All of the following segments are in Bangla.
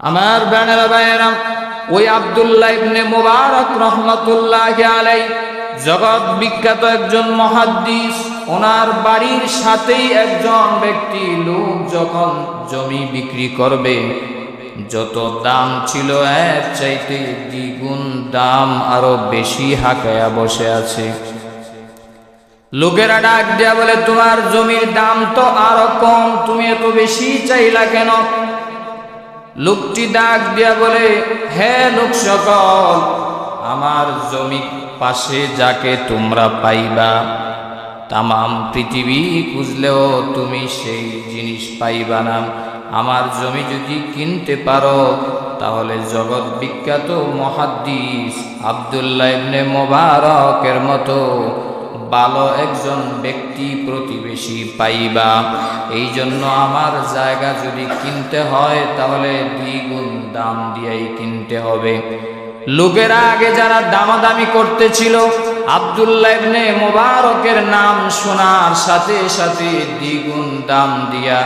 আমার ব্যানের ভাইয়েরা ওই আব্দুল্লাহ ইবনে মুবারক রহমতুল্লাহ আলাই জগৎ বিখ্যাত একজন মহাদ্দিস। ওনার বাড়ির সাথেই একজন ব্যক্তি লোক যখন জমি বিক্রি করবে, যত দাম ছিল এর চাইতে দ্বিগুণ দাম আরও বেশি হাঁকায়া বসে আছে। লোকেরা ডাক দেয়া বলে, তোমার জমির দাম তো আরও কম, তুমি এত বেশি চাইলা কেন? লোকটি ডাক দিয়া বলে, হে লোক সকল, আমার জমি পাশে যাকে তোমরা পাইবা, তামাম পৃথিবী খুঁজলেও তুমি সেই জিনিস পাইবা না। আমার জমি যদি কিনতে পারো, তাহলে জগৎ বিখ্যাত মহাদ্দিস আবদুল্লাহ ইবনে মোবারকের মতো ভালো একজন ব্যক্তি প্রতিবেশী পাইবা। এই জন্য আমার জায়গা যদি কিনতে হয়, তাহলে দ্বিগুণ দাম দিয়েই কিনতে হবে। লোকেরা আগে যারা দামাদামি করতেছিল, আবদুল্লাহ ইবনে মোবারকের নাম শোনার সাথে সাথে দ্বিগুণ দাম দিয়া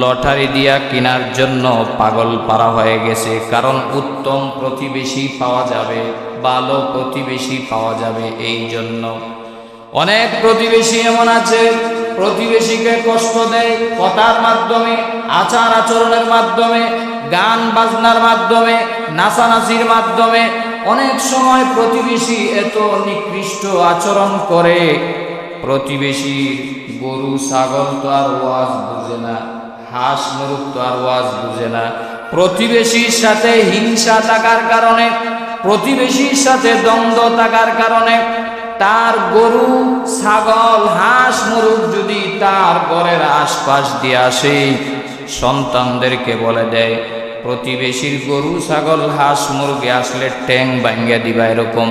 লটারি দিয়া কেনার জন্য পাগল পারা হয়ে গেছে। কারণ উত্তম প্রতিবেশী পাওয়া যাবে, ভালো প্রতিবেশী পাওয়া যাবে এই জন্য অনেক প্রতিবেশী এমন আছে, প্রতিবেশীকে কষ্ট দেয় কথার মাধ্যমে, আচার আচরণের মাধ্যমে, গান বাজনার মাধ্যমে, নাচানাচির মাধ্যমে। অনেক সময় প্রতিবেশী এত নিকৃষ্ট আচরণ করে। প্রতিবেশী গরু, ছাগল তো আর ওয়াজ বুঝে না, হাঁস মুরুখ তো আর ওয়াজ বুঝে না। প্রতিবেশীর সাথে হিংসা থাকার কারণে, প্রতিবেশীর সাথে দ্বন্দ্ব থাকার কারণে তার গরু, ছাগল, হাঁস মুরুখ যদি তার ঘরের আশপাশ দিয়ে আসে, সন্তানদেরকে বলে দেয়, প্রতিবেশীর গরু, ছাগল, হাঁস, মুরগি আসলে ট্যাং ভাঙ্গা দিবা এরকম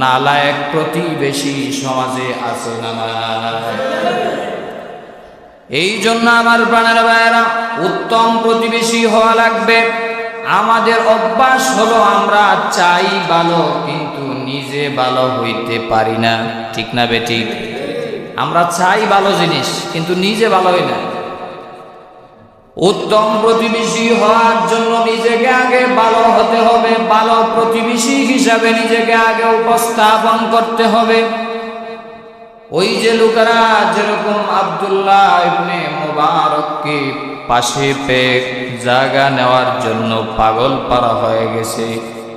নালায়ক প্রতিবেশী সমাজে আছে না এই জন্য আমার প্রাণের ভাইয়েরা, উত্তম প্রতিবেশী হওয়া লাগবে। আমাদের অভ্যাস হলো আমরা চাই ভালো, কিন্তু নিজে ভালো হইতে পারি না। ঠিক না বেঠিক আমরা চাই ভালো জিনিস, কিন্তু নিজে ভালো হই না। উত্তম প্রতিবেশী হওয়ার জন্য নিজেকে আগে ভালো হতে হবে, ভালো প্রতিবেশী হিসাবে নিজেকে আগে উপস্থাপন করতে হবে। ওই যে লোকেরা যেরকম আব্দুল্লাহ ইবনে মুবারককে পাশে পেয়ে জায়গা নেওয়ার জন্য পাগল পারা হয়ে গেছে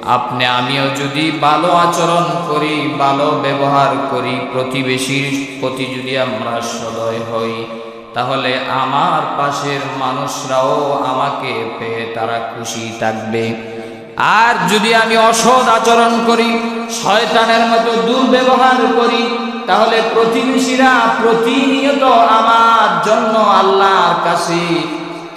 আপনি, আমিও যদি ভালো আচরণ করি, ভালো ব্যবহার করি, প্রতিবেশীর প্রতি যদি আমরা সদয় হই, তাহলে আমার পাশের মানুষরাও আমাকে পেয়ে তারা খুশি থাকবে। আর যদি আমি অসৎ আচরণ করি, শয়তানের মতো দুর্ব্যবহার করি, তাহলে প্রতিবেশীরা প্রতিনিয়ত আমার জন্য আল্লাহর কাছে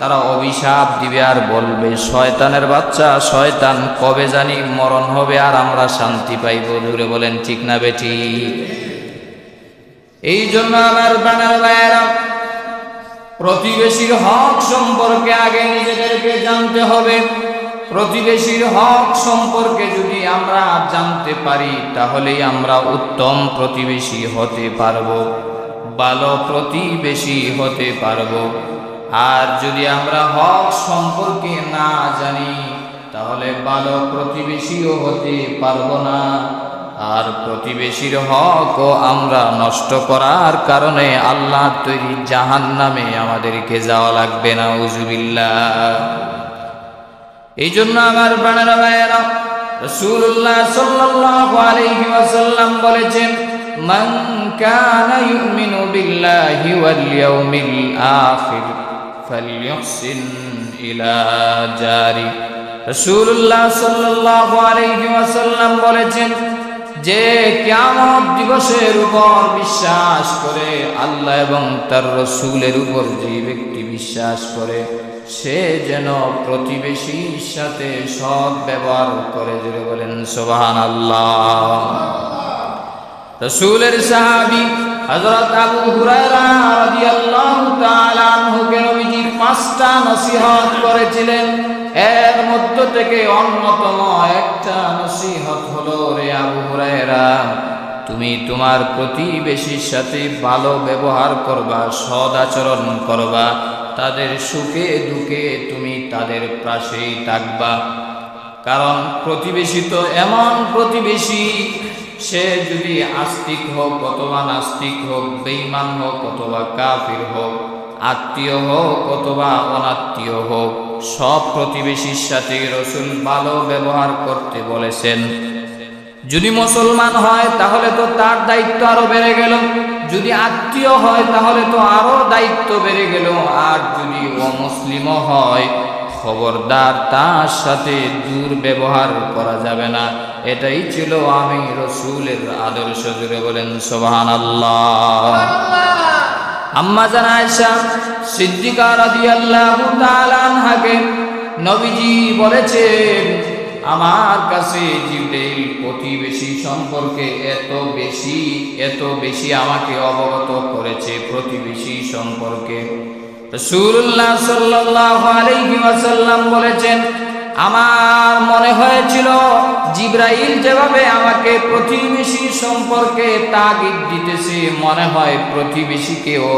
তারা অভিশাপ দিবে আর বলবে, শয়তানের বাচ্চা, শয়তান কবে জানি মরণ হবে আর আমরা শান্তি পাইব? দূরে বলেন, ঠিক না বেটি? এই জন্য আমার বানার ভাইয়েরা, প্রতিবেশীর হক সম্পর্কে আগে নিজেদেরকে জানতে হবে। প্রতিবেশীর হক সম্পর্কে যদি আমরা জানতে পারি, তাহলেই আমরা উত্তম প্রতিবেশী হতে পারব, ভালো প্রতিবেশী হতে পারব। আর যদি আমরা হক সম্পর্কে না জানি, তাহলে ভালো প্রতিবেশীও হতে পারব না। আর প্রতিবেশীর হকও আমরা নষ্ট করার কারণে আল্লাহ তৈরি জাহান নামে আমাদেরকে যাওয়া লাগবে না উজুবিল্লা এই জন্য আমার প্রাণেরা ভাইয়েরা, রাসূলুল্লাহ সাল্লাল্লাহু আলাইহি ওয়াসাল্লাম বলেছেন, মান কানা ইউমিনু বিল্লাহি ওয়াল ইয়াউমিল ইলা জারি রাসূলুল্লাহ সাল্লাল্লাহু আলাইহি ওয়াসাল্লাম বলেছেন, যে কিয়ামত দিবসের উপর বিশ্বাস করে আল্লাহ এবং তার রসুলের উপর যে ব্যক্তি বিশ্বাস করে, সে যেন প্রতিবেশীর সাথে সৎ ব্যবহার করে। জুড়ে বলেন সোবাহান আল্লাহ রসুলের সাহাবি হযরত আবু হুরায়রা রাদিয়াল্লাহু তাআলা আনহুকে নবীজি পাঁচটা নসিহত করেছিলেন। এর মধ্য থেকে অন্যতম একটা নসিহত হলো, রে আবু হুরায়রা, তুমি তোমার প্রতিবেশীর সাথে ভালো ব্যবহার করবা সদ আচরণ করবা, তাদের সুখে দুঃখে তুমি তাদের পাশেই থাকবা। কারণ প্রতিবেশী তো এমন প্রতিবেশী সে যদি আস্তিক হোক অথবা নাস্তিক হোক বেইমান হোক অথবা কাফির হোক, আত্মীয় হোক অথবা অনাত্মীয় হোক, সব প্রতিবেশীর সাথে রসুল ভালো ব্যবহার করতে বলেছেন। যদি মুসলমান হয়, তাহলে তো তার দায়িত্ব আরও বেড়ে গেল। যদি আত্মীয় হয়, তাহলে তো আরও দায়িত্ব বেড়ে গেল। আর যদি অমুসলিমও হয় খবরদার, তার সাথে দুর্ব্যবহার করা যাবে না। এটাই ছিল আমি রসুলের আদর্শ জুড়ে বলেন সোবাহান আল্লাহ আম্মা জান আয়েশা সিদ্দিকা রাদিয়াল্লাহু তাআলা আনহাকে নবীজি বলেছেন, আমার কাছে জিবরাইল প্রতিবেশী সম্পর্কে এত বেশি এত বেশি আমাকে অবগত করেছে প্রতিবেশী সম্পর্কে। রাসূলুল্লাহ সাল্লাল্লাহু আলাইহি ওয়াসাল্লাম বলেছেন, আমার মনে হয়েছিল জিব্রাইল যেভাবে আমাকে প্রতিবেশী সম্পর্কে তাগিদ দিতেছে, মনে হয় প্রতিবেশীকেও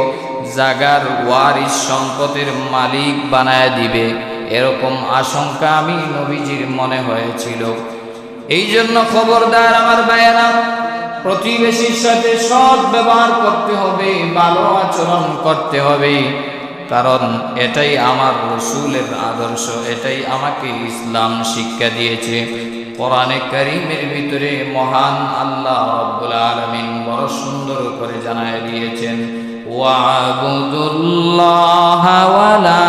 জাগার ওয়ারিস সম্পদের মালিক বানায় দিবে। এরকম আশঙ্কা আমি নবীজির মনে হয়েছিল। এই জন্য খবরদার আমার বায়েরা প্রতিবেশীর সাথে সৎ ব্যবহার করতে হবে, ভালো আচরণ করতে হবে। কারণ এটাই আমার রসুলের আদর্শ, এটাই আমাকে ইসলাম শিক্ষা দিয়েছে। কোরআনে করিমের ভিতরে মহান আল্লাহ রব্বুল আলমিন বড় সুন্দর করে জানায় দিয়েছেন, ওয়াবুদুল্লাহ ওয়ালা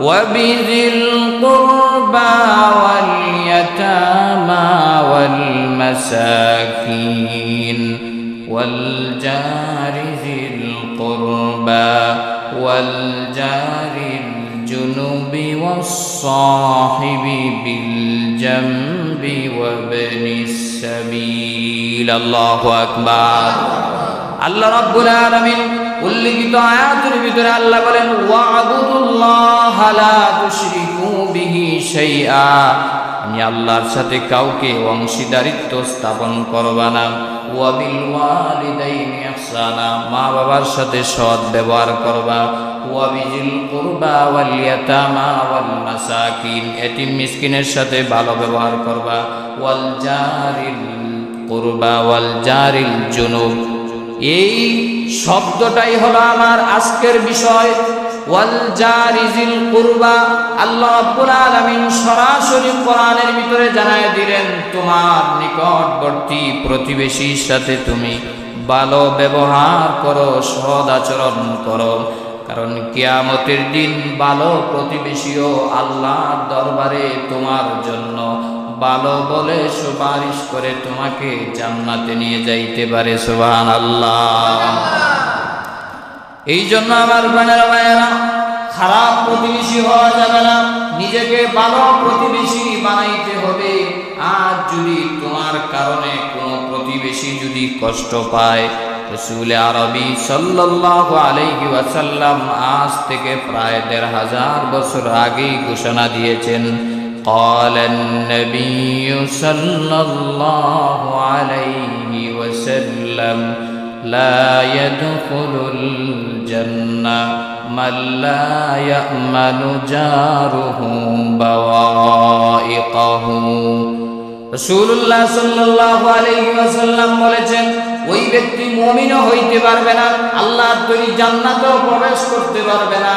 وبذي القربى واليتامى والمساكين والجار ذي القربى والجار الجنب والصاحب بالجنب وابن السبيل. الله أكبر. الله رب العالمين. উল্লেখিত আয়াতের ভিতরে আল্লাহ বলেন, ওয়াবুদুল্লাহ লা তুশরিকু বিহি শাইআ। আমি আল্লাহর সাথে কাউকে অংশীদারিত্ব স্থাপন করবা না। ওয়াবিল ওয়ালিদাইনি ইহসানা মা বাবার সাথে সৎ ব্যবহার করবা। ওয়াবিজিল কুরবা ওয়াল ইয়াতামা ওয়াল মাসাকিন। এতিম মিসকিনের সাথে ভালো ব্যবহার করবা। ওয়াল জারিল কুরবা ওয়াল জারিল জুনুব। এই শব্দটাই হলো আমার আজকের বিষয়। ওয়াল কুরবা, আল্লাহ রাব্বুল আলামিন সরাসরি কোরআনের ভিতরে জানায় দিলেন, তোমার নিকটবর্তী প্রতিবেশীর সাথে তুমি ভালো ব্যবহার করো সদ আচরণ করো। কারণ কিয়ামতের দিন ভালো প্রতিবেশীও আল্লাহর দরবারে তোমার জন্য ভালো বলে সুপারিশ করে তোমাকে জান্নাতে নিয়ে যাইতে পারে সুবহান আল্লাহ এই জন্য আমার বোনেরা ভাইয়েরা, খারাপ প্রতিবেশী হওয়া যাবে না, নিজেকে ভালো প্রতিবেশী বানাইতে হবে। আর যদি তোমার কারণে কোনো প্রতিবেশী যদি কষ্ট পায়, রসুল আরবি সাল্লাল্লাহু আলাইহি ওয়াসাল্লাম আজ থেকে প্রায় দেড় হাজার বছর আগেই ঘোষণা দিয়েছেন قال النبي صلى الله عليه وسلم لا يدخل الجنة من لا يأمن جاره بوائقه রসুল্লাহ সাল্লাল্লাহু আলাইহি ওয়াসাল্লাম বলেছেন ওই ব্যক্তি মুমিনও হইতে পারবে না আল্লাহর তৈরি জান্নাতেও প্রবেশ করতে পারবে না।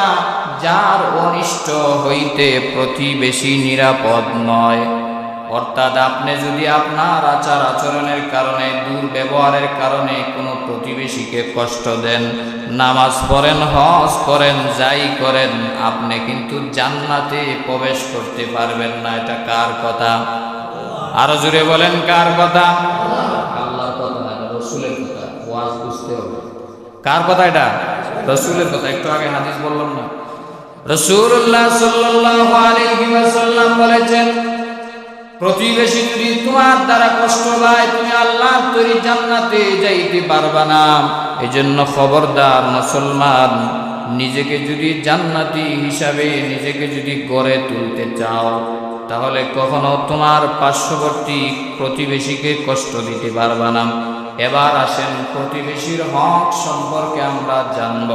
যার অনিষ্ট হইতে প্রতিবেশী নিরাপদ নয়। অর্থাৎ আপনি যদি আপনার আচার আচরণের কারণে, দুর্ব্যবহারের কারণে কোনো প্রতিবেশীকে কষ্ট দেন, নামাজ পড়েন, হজ করেন, যাই করেন, আপনি কিন্তু জান্নাতে প্রবেশ করতে পারবেন না। এটা কার কথা? আরও জুড়ে বলেন, কার কথা? ওয়াজ বুঝতে হবে। কার কথা এটা? রসুলের কথা, একটু আগে হাদিস বললাম না। রসুল্লাহ ওয়াসাল্লাম বলেছেন, প্রতিবেশী যদি তোমার দ্বারা কষ্ট পায়, তুমি আল্লাহ তৈরি জান্নাতে যাইতে পারবা না। জন্য খবরদার মুসলমান, নিজেকে যদি জান্নাতি হিসাবে নিজেকে যদি গড়ে তুলতে চাও, তাহলে কখনো তোমার পার্শ্ববর্তী প্রতিবেশীকে কষ্ট দিতে পারবা না। এবার আসেন প্রতিবেশীর হক সম্পর্কে আমরা জানব।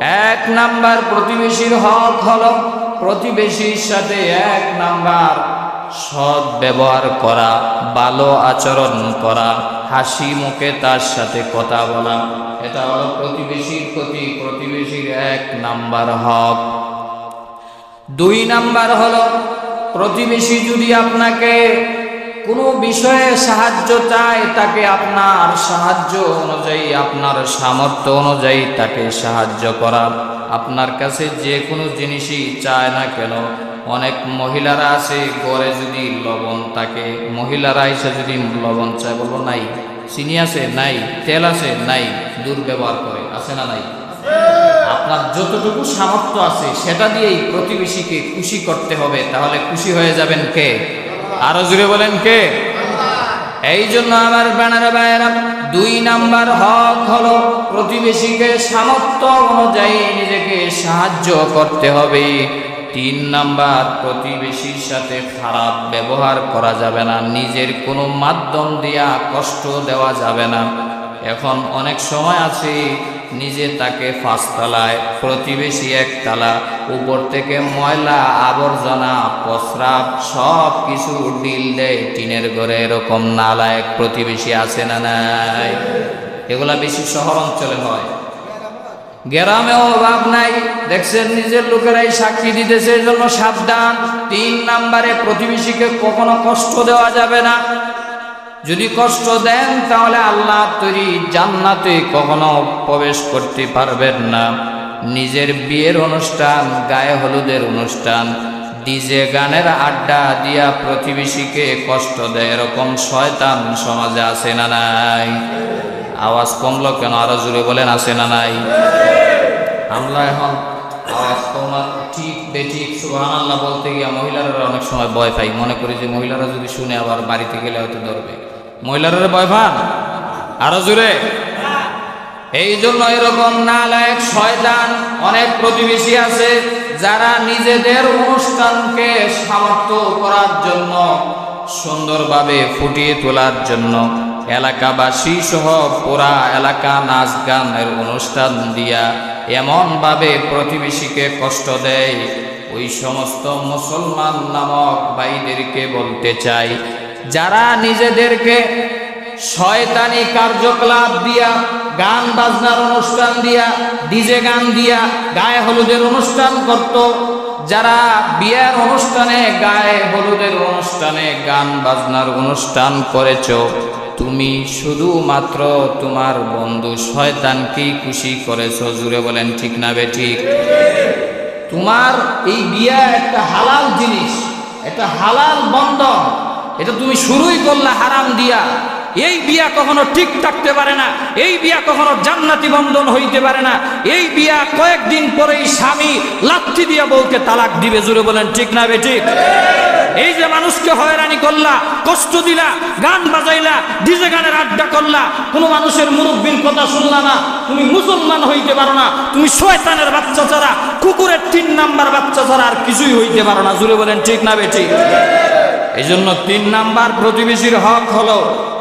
এক নাম্বার প্রতিবেশীর হক হল প্রতিবেশীর সাথে এক নাম্বার সৎ ব্যবহার করা, ভালো আচরণ করা, হাসি মুখে তার সাথে কথা বলা। এটা হলো প্রতিবেশীর প্রতি প্রতিবেশীর এক নাম্বার হক। দুই নাম্বার হলো প্রতিবেশী যদি আপনাকে কোনো বিষয়ে সাহায্য চায়, তাকে আপনার সাহায্য অনুযায়ী, আপনার সামর্থ্য অনুযায়ী তাকে সাহায্য করা। আপনার কাছে যে কোনো জিনিসই চায় না কেন, অনেক মহিলারা আছে ঘরে যদি লবণ থাকে, মহিলারা এসে যদি লবণ চায় বলব নাই, চিনি আছে? নাই। তেল আছে? নাই। দুর্ব্যবহার করে, আছে না নাই? আপনার যতটুকু সামর্থ্য আছে, সেটা দিয়েই প্রতিবেশীকে খুশি করতে হবে, তাহলে খুশি হয়ে যাবেন কে? আরও জুড়ে বলেন কে? এই জন্য আমার ব্যানার ভাইয়েরা, দুই নাম্বার হক হলো প্রতিবেশীকে সামর্থ্য অনুযায়ী নিজেকে সাহায্য করতে হবে। তিন নাম্বার, প্রতিবেশীর সাথে খারাপ ব্যবহার করা যাবে না, নিজের কোনো মাধ্যম দিয়া কষ্ট দেওয়া যাবে না। এখন অনেক সময় আছে, নিজে তাকে পাঁচতলায় প্রতিবেশী একতলা উপর থেকে ময়লা, আবর্জনা, প্রস্রাব সব কিছু ডিল দেয় টিনের ঘরে। এরকম নালায়ক প্রতিবেশী আছে না নাই? এগুলা বেশি শহর অঞ্চলে হয়। গ্রামেও অভাব নাই। দেখছেন, নিজের লোকেরাই সাক্ষী দিতেছে এই জন্য সাবধান। তিন নাম্বারে প্রতিবেশীকে কখনো কষ্ট দেওয়া যাবে না। যদি কষ্ট দেন, তাহলে আল্লাহ তৈরি জান্নাতে কখনো প্রবেশ করতে পারবেন না। নিজের বিয়ের অনুষ্ঠান, গায়ে হলুদের অনুষ্ঠান, ডিজে গানের আড্ডা দিয়া প্রতিবেশীকে কষ্ট দেয়, এরকম শয়তান সমাজে আছে না নাই? আওয়াজ কমলো কেন? আরও জুড়ে বলেন, আছে না নাই? আমরা এখন আওয়াজ কমা ঠিক বেঠিক সুহান আল্লাহ বলতে গিয়ে মহিলারা অনেক সময় ভয় পাই মনে করি যে মহিলারা যদি শুনে আবার বাড়িতে গেলে হয়তো ধরবে। মহিলারা ভয় পান আরও জুড়ে এই জন্য এরকম নালায়ক শয়তান অনেক প্রতিবেশী আছে যারা নিজেদের অনুষ্ঠানকে সামর্থ্য করার জন্য, সুন্দরভাবে ফুটিয়ে তোলার জন্য এলাকাবাসী সহ পুরা এলাকা নাচ গানের অনুষ্ঠান দিয়া এমনভাবে প্রতিবেশীকে কষ্ট দেয়। ওই সমস্ত মুসলমান নামক ভাইদেরকে বলতে চাই যারা নিজেদেরকে শয়তানি কার্যকলাপ দিয়া, গান বাজনার অনুষ্ঠান দিয়া, ডিজে গান দিয়া, গায়ে হলুদের অনুষ্ঠান করত, যারা বিয়ের অনুষ্ঠানে গায়ে হলুদের অনুষ্ঠানে গান বাজনার অনুষ্ঠান করেছ, তুমি শুধুমাত্র তোমার বন্ধু শয়তানকেই খুশি করেছ, জুড়ে বলেন ঠিক না বে ঠিক? তোমার এই বিয়া একটা হালাল জিনিস, একটা হালাল বন্ধন। এটা তুমি শুরুই করলে, হারাম দিয়া। এই বিয়া কখনো ঠিক থাকতে পারে না, এই বিয়া কখনো জান্নাতি বন্ধন হইতে পারে না, এই বিয়া কয়েকদিন পরেই স্বামী লাথি দিয়া বউকে তালাক দিবে জুড়ে বলেন, ঠিক না বে ঠিক? এই যে মানুষকে হয়রানি করলা, কষ্ট দিলা, গান বাজাইলা, ডিজে গানের আড্ডা করলা, কোনো মানুষের মুরব্বীর কথা শুনলা না, তুমি মুসলমান হইতে পারো না, তুমি শয়তানের বাচ্চা ছাড়া, কুকুরের তিন নাম্বার বাচ্চা ছাড়া আর কিছুই হইতে পারো না জুড়ে বলেন, ঠিক না বেঠিক এই জন্য তিন নাম্বার প্রতিবেশীর হক হলো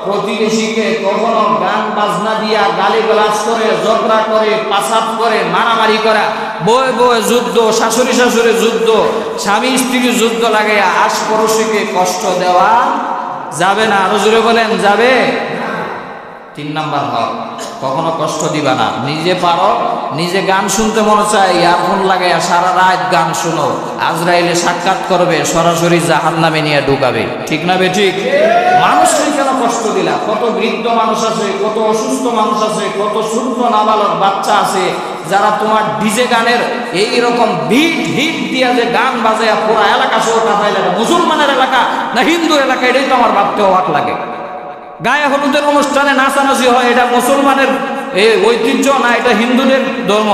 প্রতিবেশীকে কখনো গান বাজনা দিয়া গালি গালাজ করে, ঝগড়া করে পাসাব করে, মারামারি করা। বয়ে বয়ে যুদ্ধ, শাশুড়ি শাশুড়ি যুদ্ধ, স্বামী স্ত্রীর যুদ্ধ লাগে আশপড়শিকে কষ্ট দেওয়া যাবে না। আরও জুড়ে বলেন, যাবে তিন নাম্বার হক, কখনো কষ্ট দিবা না। নিজে পারো নিজে গান শুনতে মনে চায়, ইয়ারফোন লাগাইয়া সারা রাত গান শুনো। আজরাইলে সাক্ষাৎ করবে, সরাসরি জাহান নামে নিয়ে ঢুকাবে। ঠিক না বে ঠিক? মানুষকে কেন কষ্ট দিলা? কত বৃদ্ধ মানুষ আছে, কত অসুস্থ মানুষ আছে, কত ছোট্ট নাবালক বাচ্চা আছে, যারা তোমার ডিজে গানের এই রকম ভিট হিট দিয়া যে গান বাজায় পুরা এলাকা কাটাইলে মুসলমানের এলাকা না হিন্দু এলাকা, এটাই তো আমার ভাবতে অবাক লাগে। গায়ে হলুদের অনুষ্ঠানে নাচানাচি হয়, এটা মুসলমানের এ ঐতিহ্য না, এটা হিন্দুদের ধর্ম।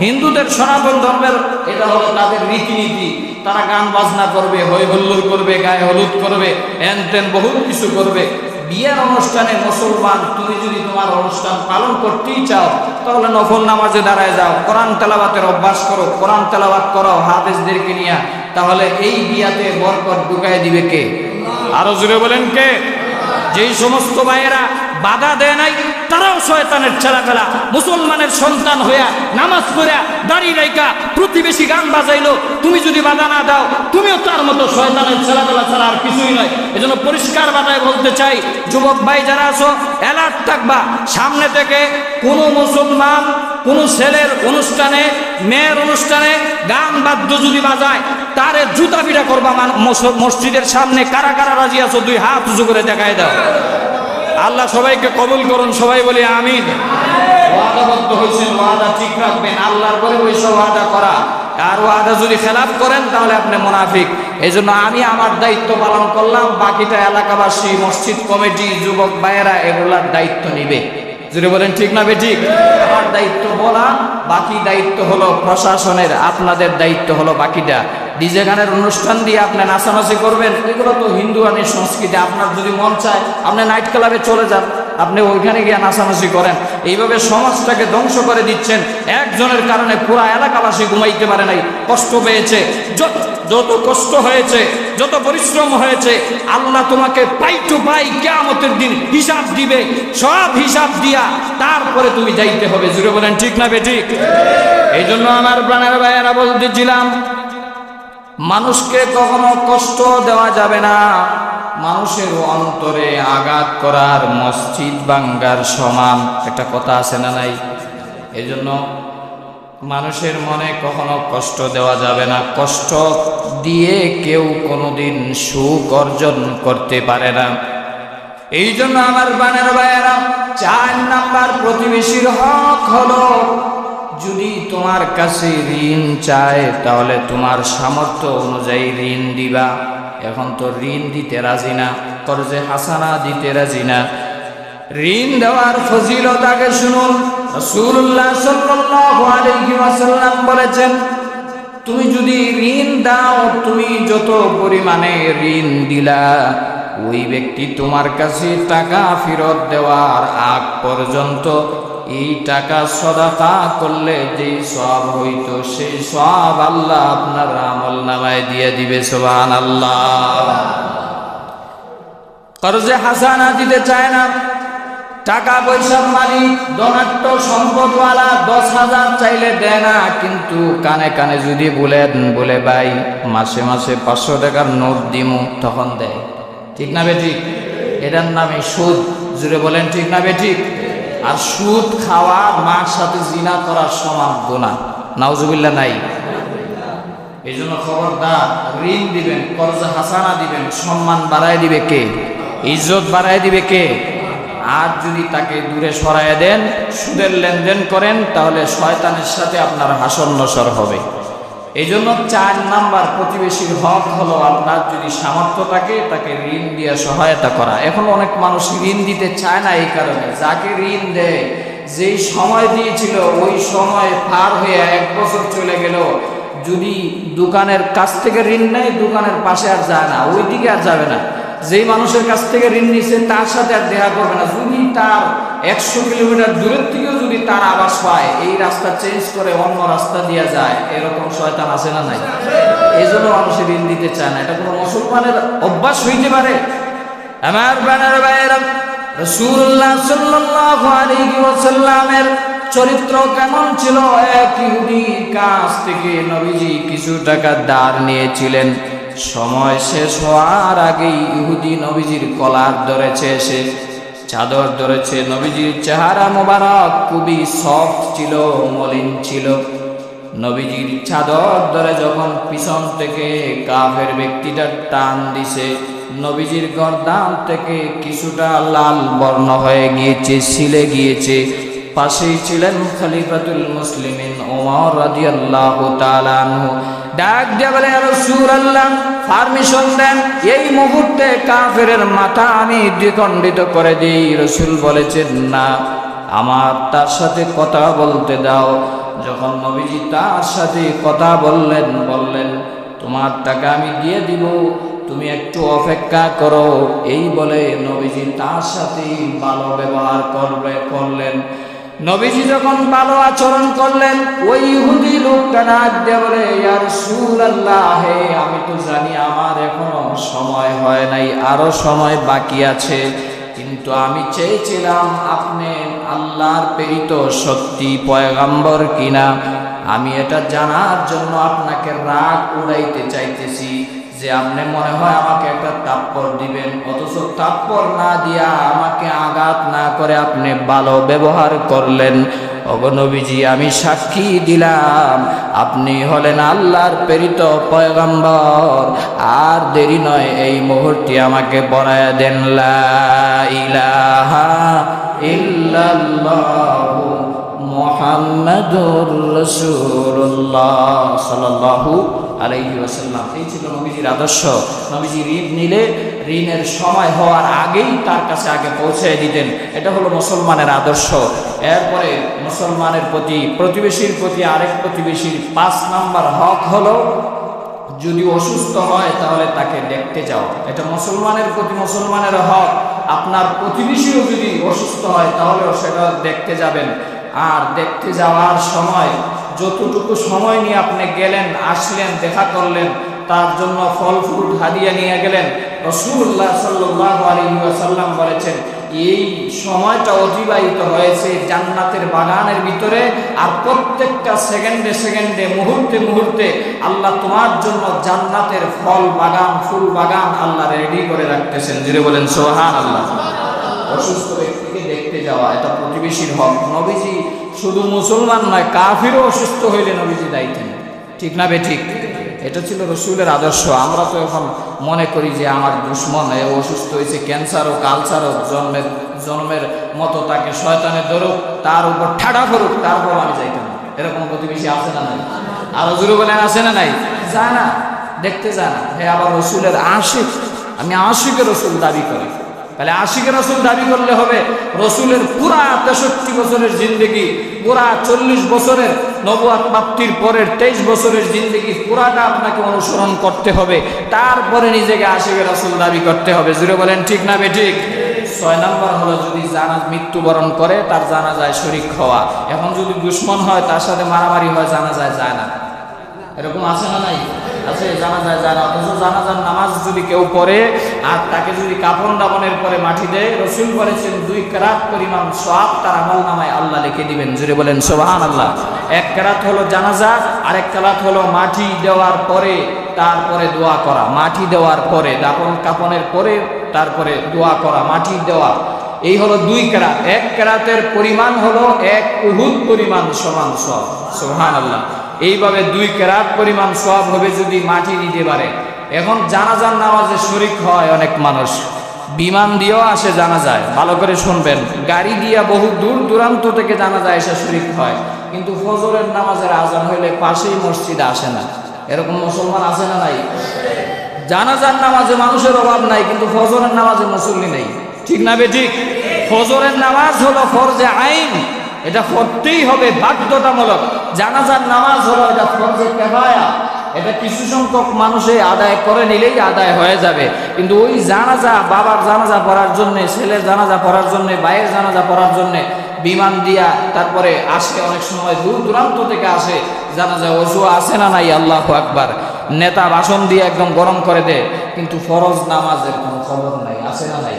হিন্দুদের সনাতন ধর্মের এটা হলো তাদের রীতিনীতি। তারা গান বাজনা করবে হই হল্লোল করবে, গায়ে হলুদ করবে, এন তেন বহুত কিছু করবে। বিয়ের অনুষ্ঠানে মুসলমান, তুমি যদি তোমার অনুষ্ঠান পালন করতেই চাও, তাহলে নফল নামাজে দাঁড়ায় যাও, কোরআন তেলাবাতের অভ্যাস করো, কোরআন তেলাবাত করো হাফেজদেরকে নিয়ে, তাহলে এই বিয়াতে বরকত ঢুকাই দিবে কে? আরও জুড়ে বলেন কে? যেই সমস্ত ভাইয়েরা বাধা দেয় নাই তারাও শয়তানের ছেড়াফেলা মুসলমানের সন্তান হইয়া নামাজ পড়া দাঁড়িয়ে রাইকা প্রতিবেশী গান বাজাইলো, তুমি যদি বাধা না দাও, তুমিও তার মতো শয়তানের ছেড়াফেলা ছাড়া আর কিছুই নয়। এজন্য পরিষ্কার বাধায় বলতে চাই, যুবক ভাই যারা আছো অ্যালার্ট থাকবা। সামনে থেকে কোনো মুসলমান, কোনো ছেলের অনুষ্ঠানে, মেয়ের অনুষ্ঠানে গান বাদ্য যদি বাজায়, তারে জুতা পিটা করবা মসজিদের সামনে। কারা কারা রাজি আছো, দুই হাত উঁচু করে দেখায় দাও। আল্লাহ সবাইকে কবুল করুন, সবাই বলি আমিন। ঠিক রাখবেন, আল্লাহর ওয়াদা করা। আর ওয়াদা যদি করেন, তাহলে আপনি এই জন্য আমি আমার দায়িত্ব পালন করলাম, বাকিটা এলাকাবাসী, মসজিদ কমিটি, যুবক ভাইয়েরা, এগুলার দায়িত্ব নিবে। যদি বলেন ঠিক না বে ঠিক? আমার দায়িত্ব বলা, বাকি দায়িত্ব হলো প্রশাসনের, আপনাদের দায়িত্ব হলো বাকিটা। ডিজে গানের অনুষ্ঠান দিয়ে আপনি নাচানাচি করবেন, এগুলো তো হিন্দু আনের সংস্কৃতি, আপনার যদি মন চায়, আপনি নাইট ক্লাবে চলে যান। আপনি ওইখানে গিয়ে নাচানাচি করেন। এইভাবে সমাজটাকে ধ্বংস করে দিচ্ছেন। একজনের কারণে পুরা এলাকাবাসী ঘুমাইতে পারে নাই। কষ্ট পেয়েছে। যত যত কষ্ট হয়েছে, যত পরিশ্রম হয়েছে, আল্লাহ তোমাকে পাই টু পাই কেয়ামতের দিন হিসাব দিবে। সব হিসাব দিয়া তারপরে তুমি যাইতে হবে। জুড়ে বলেন, ঠিক না বেঠিক এই জন্য আমার প্রাণের ভাইয়েরা বলতেছিলাম মানুষকে কখনো কষ্ট দেওয়া যাবে না। মানুষের অন্তরে আঘাত করার মসজিদ বাঙ্গার সমান একটা কথা আছে না নাই? এই জন্য মানুষের মনে কখনো কষ্ট দেওয়া যাবে না। কষ্ট দিয়ে কেউ কোনোদিন সুখ অর্জন করতে পারে না। এই জন্য আমার বানের ভাইয়েরা, চার নাম্বার প্রতিবেশীর হক হলো যদি তোমার কাছে ঋণ চায়, তাহলে তোমার সামর্থ্য অনুযায়ী ঋণ দিবা। এখন তো ঋণ দিতে রাজি না, কর্জে হাসানা দিতে রাজি না। ঋণ দেওয়ার ফজিলত আগে শুনুন। রাসূলুল্লাহ বলেছেন, তুমি যদি ঋণ দাও, তুমি যত পরিমাণে ঋণ দিলা, ওই ব্যক্তি তোমার কাছে টাকা ফেরত দেওয়ার আগ পর্যন্ত এই টাকা সদাকা করলে যেই সব হইতো, সেই সব আল্লাহ আপনার আমল নামায় দিয়ে দিবে সোবান আল্লাহ কর্জে হাসানা দিতে চায় না। টাকা পয়সার মালিক ধনাট্য সম্পদওয়ালা দশ হাজার চাইলে দেয় না, কিন্তু কানে কানে যদি বলেন বলে, ভাই, মাসে মাসে পাঁচশো টাকার নোট দিমু, তখন দেয়। ঠিক না বেঠিক এটার নামে সুদ। জুড়ে বলেন, ঠিক না বেঠিক আর সুদ খাওয়া মার সাথে জিনা করার সমান গোনা নাউজুবিল্লা নাই। এই জন্য খবরদার, ঋণ দিবেন, কর্জা হাসানা দিবেন, সম্মান বাড়ায় দিবে কে? ইজ্জত বাড়ায় দিবে কে? আর যদি তাকে দূরে সরায় দেন, সুদের লেনদেন করেন, তাহলে শয়তানের সাথে আপনার হাসন নসর হবে। এই জন্য চার নাম্বার প্রতিবেশীর হক হলো আপনার যদি সামর্থ্য থাকে, তাকে ঋণ দিয়ে সহায়তা করা। এখন অনেক মানুষ ঋণ দিতে চায় না এই কারণে। যাকে ঋণ দেয়, যেই সময় দিয়েছিল, ওই সময় পার হয়ে এক বছর চলে গেল। যদি দোকানের কাছ থেকে ঋণ নেয়, দোকানের পাশে আর যায় না ওই দিকে আর যাবে না। যেই মানুষের কাছ থেকে ঋণ নিছে তার সাথে আর দেখা করবে না। যদি তার একশো কিলোমিটার দূরের থেকেও যদি তার আবাস পায়, এই রাস্তা চেঞ্জ করে অন্য রাস্তা দিয়ে যায়, এরকম শয়তান আছে না নাই? এই জন্য মানুষের ঋণ দিতে চায় না। এটা কোনো মুসলমানের অভ্যাস হইতে পারে? আমার ব্যানার ভাইয়েরা, রাসূলুল্লাহ সাল্লাল্লাহু আলাইহি ওয়াসাল্লামের চরিত্র কেমন ছিল? এক ইহুদির কাছ থেকে নবীজি কিছু টাকা ধার নিয়েছিলেন। সময় শেষ হওয়ার আগেই ইহুদি নবীজির কলার ধরেছে এসে চাদর ধরেছে নবীজির চেহারা মোবারক, খুবই সফট ছিল, মলিন ছিল। নবীজির চাদর ধরে যখন পিছন থেকে কাফের ব্যক্তিটা টান দিছে, নবীজির গরদান থেকে কিছুটা লাল বর্ণ হয়ে গিয়েছে ছিলে গিয়েছে। পাশেই ছিলেন খলিফাতুল মুসলিমিন ওমর রাদিয়াল্লাহু তাআলা আনহু। ডাক দিয়ে বলে রাসূলুল্লাহ! পারমিশন দেন, এই মুহূর্তে কাফেরের মাথা আমি দ্বিখণ্ডিত করে দিই। রসুল বলেছেন, না, আমার তার সাথে কথা বলতে দাও। যখন নবীজি তার সাথে কথা বললেন বললেন, তোমার টাকা আমি দিয়ে দিব, তুমি একটু অপেক্ষা করো। এই বলে নবীজি তার সাথে ভালো ব্যবহার করবে, করলেন। নবীজি যখন ভালো আচরণ করলেন, ওই ইহুদি লোকটা ডাক দিয়ে বলে ইয়ার সুর হে, আমি তো জানি আমার এখনও সময় হয় নাই, আরও সময় বাকি আছে। কিন্তু আমি চেয়েছিলাম আপনি আল্লাহর প্রেরিত সত্যি পয়গাম্বর কিনা। আমি এটা জানার জন্য আপনাকে রাগ উড়াইতে চাইতেছি। যে আপনি মনে হয় আমাকে একটা তাপ্পর দিবেন, অথচ তাপ্পর না দিয়া আমাকে আঘাত না করে আপনি ভালো ব্যবহার করলেন। অগনবীজি আমি সাক্ষী দিলাম, আপনি হলেন আল্লাহর প্রেরিত পয়গম্বর। আর দেরি নয়, এই মুহূর্তে আমাকে বড়ায় দেন, লা ইলাহা ইল্লাল্লাহু মোহাম্মদুর রসুল্লাহ সাল্লাল্লাহু আলাইহি ওয়াসাল্লাম। এই ছিল নবীজির আদর্শ। নবীজি ঋণ নিলে ঋণের সময় হওয়ার আগেই তার কাছে আগে পৌঁছে দিতেন। এটা হলো মুসলমানের আদর্শ। এরপরে মুসলমানের প্রতি, প্রতিবেশীর প্রতি আরেক প্রতিবেশীর পাঁচ নাম্বার হক হলো, যদি অসুস্থ হয় তাহলে তাকে দেখতে যাও। এটা মুসলমানের প্রতি মুসলমানের হক। আপনার প্রতিবেশীও যদি অসুস্থ হয় তাহলেও সেটা দেখতে যাবেন। আর দেখতে যাওয়ার সময়, যতটুকু সময় নিয়ে আপনি গেলেন, আসলেন, দেখা করলেন, তার জন্য ফল ফ্রুট হাদিয়া নিয়ে গেলেন। রসুল্লাহ সাল্লাহ আলহিহাসাল্লাম বলেছেন, এই সময়টা অতিবাহিত হয়েছে জান্নাতের বাগানের ভিতরে আর প্রত্যেকটা সেকেন্ডে সেকেন্ডে, মুহূর্তে মুহূর্তে আল্লাহ তোমার জন্য জান্নাতের ফল, বাগান, ফুল, বাগান আল্লাহ রেডি করে রাখতেছেন। যিনি বলেন সোহান আল্লাহ অসুস্থ ব্যক্তিকে যাওয়া, এটা প্রতিবেশীর হক। নবীজি শুধু মুসলমান নয়, কাফিরও অসুস্থ হইলে নবীজি দায়িত্ব ঠিক না বে ঠিক? এটা ছিল রসুলের আদর্শ। আমরা তো এখন মনে করি যে আমার দুশ্মন, এ অসুস্থ হয়েছে ক্যান্সার ও কালচার ও জন্মের জন্মের মতো তাকে শয়তানের ধরুক, তার উপর ঠাডা করুক, তারপর আমি যাইতাম এরকম প্রতিবেশী আছে না নাই? আরও জুড়ে বলেন, আছে না নাই? যায় না, দেখতে যায় না। হে, আবার রসুলের আশিক, আমি আশিকের রসুল দাবি করি। তাহলে আশিক রসুল দাবি করলে হবে, রসুলের পুরা তেষট্টি বছরের জিন্দগি, পুরা চল্লিশ বছরের নবুয়াত প্রাপ্তির পরের তেইশ বছরের জিন্দগি পুরাটা আপনাকে অনুসরণ করতে হবে। তারপরে নিজেকে আশিকে রসুল দাবি করতে হবে। জুড়ে বলেন, ঠিক না বে ঠিক? ছয় নম্বর হলো, যদি জানা মৃত্যুবরণ করে, তার জানা যায় শরিক হওয়া। এখন যদি দুশ্মন হয়, তার সাথে মারামারি হয় জানা যায় যায় না। এরকম আছে না নাই? আছে জানা যায় না অথচ জানাজার নামাজ যদি কেউ পড়ে, আর তাকে যদি কাপড় দাপনের পরে মাটি দেয়, রসুল বলেছেন, দুই কেরাত পরিমাণ সব তার আমল নামায় আল্লাহ লিখে দিবেন। জুড়ে বলেন সোবাহান আল্লাহ এক কেরাত হলো জানাজা, আরেক কেরাত হলো মাটি দেওয়ার পরে তারপরে দোয়া করা। মাটি দেওয়ার পরে, দাপন কাপনের পরে তারপরে দোয়া করা, মাটি দেওয়া। এই হলো দুই কেরাত। এক কেরাতের পরিমাণ হলো এক উহুদ পরিমাণ সমান সব সোহান আল্লাহ এইভাবে দুই কেরাত পরিমাণ সব হবে যদি মাটি দিতে পারে। এখন জানাজার নামাজে শরিক হয় অনেক মানুষ। বিমান দিয়েও আসে জানা যায় ভালো করে শুনবেন। গাড়ি দিয়া বহু দূর দূরান্ত থেকে জানা যায় এসে শরিক হয়। কিন্তু ফজরের নামাজের আজান হইলে পাশেই মসজিদে আসে না। এরকম মুসলমান আছে না নাই? জানাজার নামাজে মানুষের অভাব নাই, কিন্তু ফজরের নামাজে মুসল্লি নেই। ঠিক না বে ঠিক? ফজরের নামাজ হলো ফরজে আইন। এটা পড়তেই হবে বাধ্যতামূলক। জানাজার নামাজ হলো এটা ফরজে কেফায়া। এটা কিছু সংখ্যক মানুষে আদায় করে নিলেই আদায় হয়ে যাবে। কিন্তু ওই জানাজা বাবার জানাজা পড়ার জন্য, ছেলের জানাজা পড়ার জন্য, ভাইয়ের জানাজা পড়ার জন্য বিমান দিয়া তারপরে আসে অনেক সময় দূর দূরান্ত থেকে আসে। জানাজা অজু আসে না নাই? আল্লাহ আকবার। নেতা ভাষণ দিয়ে একদম গরম করে দেয়। কিন্তু ফরজ নামাজের কোনো খবর নাই আছে না নাই?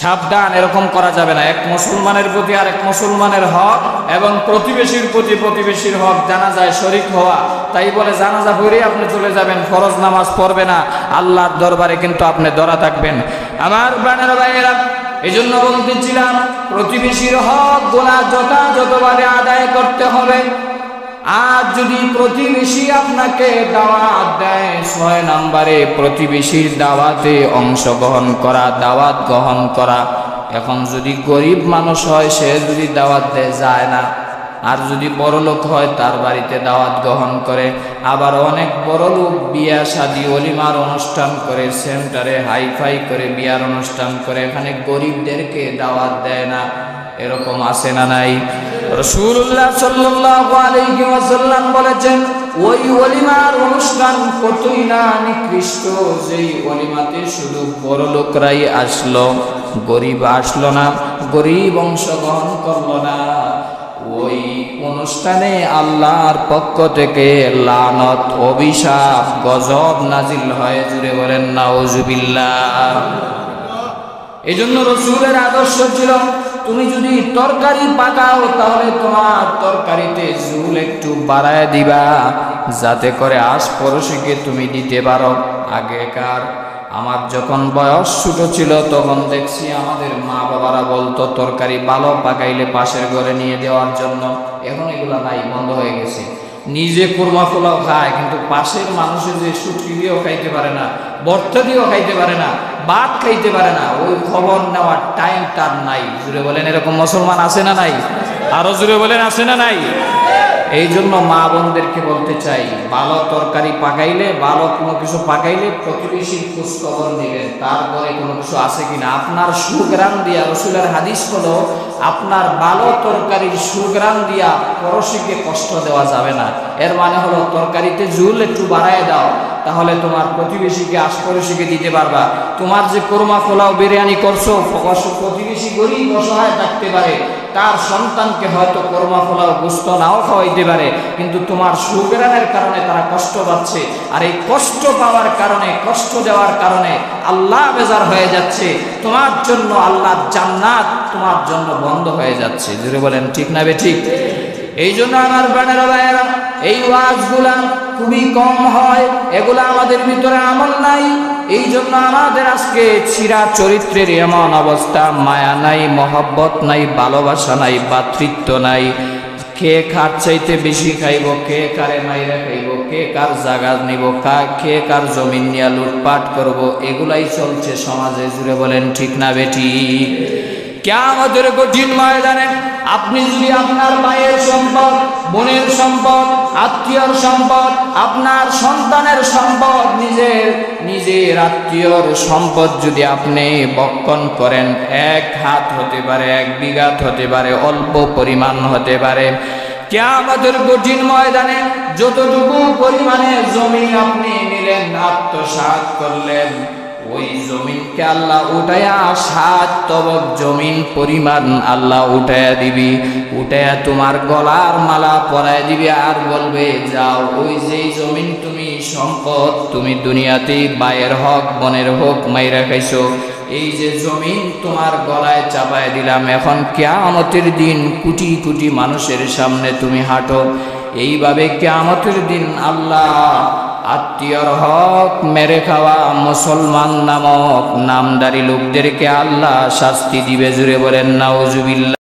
সাবধান এরকম করা যাবে না। এক মুসলমানের প্রতি আর এক মুসলমানের হক এবং প্রতিবেশীর প্রতি প্রতিবেশীর হক জানা যায় শরিক হওয়া। তাই বলে জানাজা পড়ে আপনি চলে যাবেন ফরজ নামাজ পড়বে না। আল্লাহর দরবারে কিন্তু আপনি ধরা থাকবেন। আমার প্রাণের ভাইয়েরা এই জন্য বলতেছিলাম প্রতিবেশীর হক গোলা যথাযথভাবে আদায় করতে হবে। আর যদি প্রতিবেশী আপনাকে দাওয়াত দেয়, ছয় নম্বরে প্রতিবেশীর দাওয়াতে অংশগ্রহণ করা, দাওয়াত গ্রহণ করা। এখন যদি গরিব মানুষ হয়, সে যদি দাওয়াত দেয়, যায় না। আর যদি বড় লোক হয়, তার বাড়িতে দাওয়াত গ্রহণ করে। আবার অনেক বড় লোক বিয়া, শাদি, অলিমার অনুষ্ঠান করে, সেন্টারে হাইফাই করে বিয়ার অনুষ্ঠান করে, এখানে গরিবদেরকে দাওয়াত দেয় না। এরকম আছে না নাই? রসুল্লাহ ওয়াসাল্লাম বলেছেন, ওই অলিমার অনুষ্ঠান কতই না নিকৃষ্ট, যেই অলিমাতে শুধু বড় লোকরাই আসলো, গরিব আসলো না, গরিব অংশগ্রহণ করল না। ওই অনুষ্ঠানে আল্লাহর পক্ষ থেকে লানত, অভিশাপ, গজব নাজিল হয়, জুড়ে বলেন, নাউজুবিল্লাহ। এই জন্য রসুলের আদর্শ ছিল তুমি যদি তরকারি পাকাও, তাহলে তোমার তরকারিতে জুল একটু বাড়ায় দিবা। যাতে করে আশপড়শিকে তুমি দিতে পারো। আগেকার আমার যখন বয়স ছোট ছিল, তখন দেখছি আমাদের মা বাবারা বলতো, তরকারি ভালো পাকাইলে পাশের ঘরে নিয়ে দেওয়ার জন্য। এখন এগুলা নাই, বন্ধ হয়ে গেছে। নিজে কোরমা পোলাও খায়, কিন্তু পাশের মানুষের যে সুটকি দিয়েও খাইতে পারে না বর্ত দিয়েও খাইতে পারে না বাদ খাইতে পারে না, ওই খবর নেওয়ার টাইম তার নাই। জুড়ে বলেন, এরকম মুসলমান আছে না নাই? আরও জুড়ে বলেন, আছে না নাই? এই জন্য মা বোনদেরকে বলতে চাই, ভালো তরকারি পাকাইলে, ভালো কোনো কিছু পাকাইলে প্রতিবেশীর খোঁজ খবর নেবেন। তারপরে কোনো কিছু আছে কিনা? আপনার সুগ্রাম দিয়া রসুলের হাদিস হলো, আপনার ভালো তরকারির সুগ্রাম দিয়া পড়শিকে কষ্ট দেওয়া যাবে না। এর মানে হলো, তরকারিতে ঝুল একটু বাড়ায় দাও, তাহলে তোমার প্রতিবেশীকে আশপড়শিকে দিতে পারবা। তোমার যে কোরমা পোলাও বিরিয়ানি করছ, প্রতিবেশী গরিব অসহায় থাকতে পারে। তার সন্তানকে হয়তো কর্মা পোলাও গুস্ত নাও খাওয়াইতে পারে, কিন্তু তোমার সুগ্রানের কারণে তারা কষ্ট পাচ্ছে। আর এই কষ্ট পাওয়ার কারণে, কষ্ট দেওয়ার কারণে আল্লাহ বেজার হয়ে যাচ্ছে। তোমার জন্য আল্লাহ জান্নাত তোমার জন্য বন্ধ হয়ে যাচ্ছে। জুড়ে বলেন, ঠিক না বে ঠিক? এই জন্য আমার প্রাণের ভাইয়েরা, এই ওয়াজগুলা খুবই কম হয়। এগুলা আমাদের ভিতরে আমল নাই। এই জন্য আমাদের আজকে চিরা চরিত্রের এমন অবস্থা, মায়া নাই, মহব্বত নাই, ভালোবাসা নাই, ভাতৃত্ব নাই। কে কার চাইতে বেশি খাইব, কে কারে মাইরা খাইব, কে কার জায়গা নিব, কা কে কার জমিন নিয়ে লুটপাট করব, এগুলাই চলছে সমাজে, জুড়ে বলেন ঠিক না বেটি? কেমতের কঠিন ময়দানে আপনি যদি আপনার মায়ের সম্পদ, বোনের সম্পদ, আত্মীয়র সম্পদ, আপনার সন্তানের সম্পদ, নিজের নিজের আত্মীয়র সম্পদ যদি আপনি বক্ষণ করেন, এক হাত হতে পারে, এক বিঘাত হতে পারে, অল্প পরিমাণ হতে পারে আমাদের কঠিন ময়দানে যতটুকু পরিমাণে জমি আপনি নিলেন, আত্মসাৎ করলেন ওই জমিনকে আল্লাহ উঠায়া সাত তবক জমিন পরিমাণ আল্লাহ উঠায়া দিবি। উঠায়া তোমার গলার মালা পরায় দিবি আর বলবে, যাও, ওই যেই জমিন তুমি সম্পদ তুমি দুনিয়াতে বায়ের হক, বনের হোক মাইরা খাইছো। এই যে জমিন তোমার গলায় চাপায় দিলাম, এখন কেয়ামতের দিন কোটি কোটি মানুষের সামনে তুমি হাঁটো। এইভাবে কেয়ামতের দিন আল্লাহ আত্মীয়র হক মেরে খাওয়া মুসলমান নামক নামদারি লোকদেরকে আল্লাহ শাস্তি দিবে জুড়ে বলেন নাউজুবিল্লা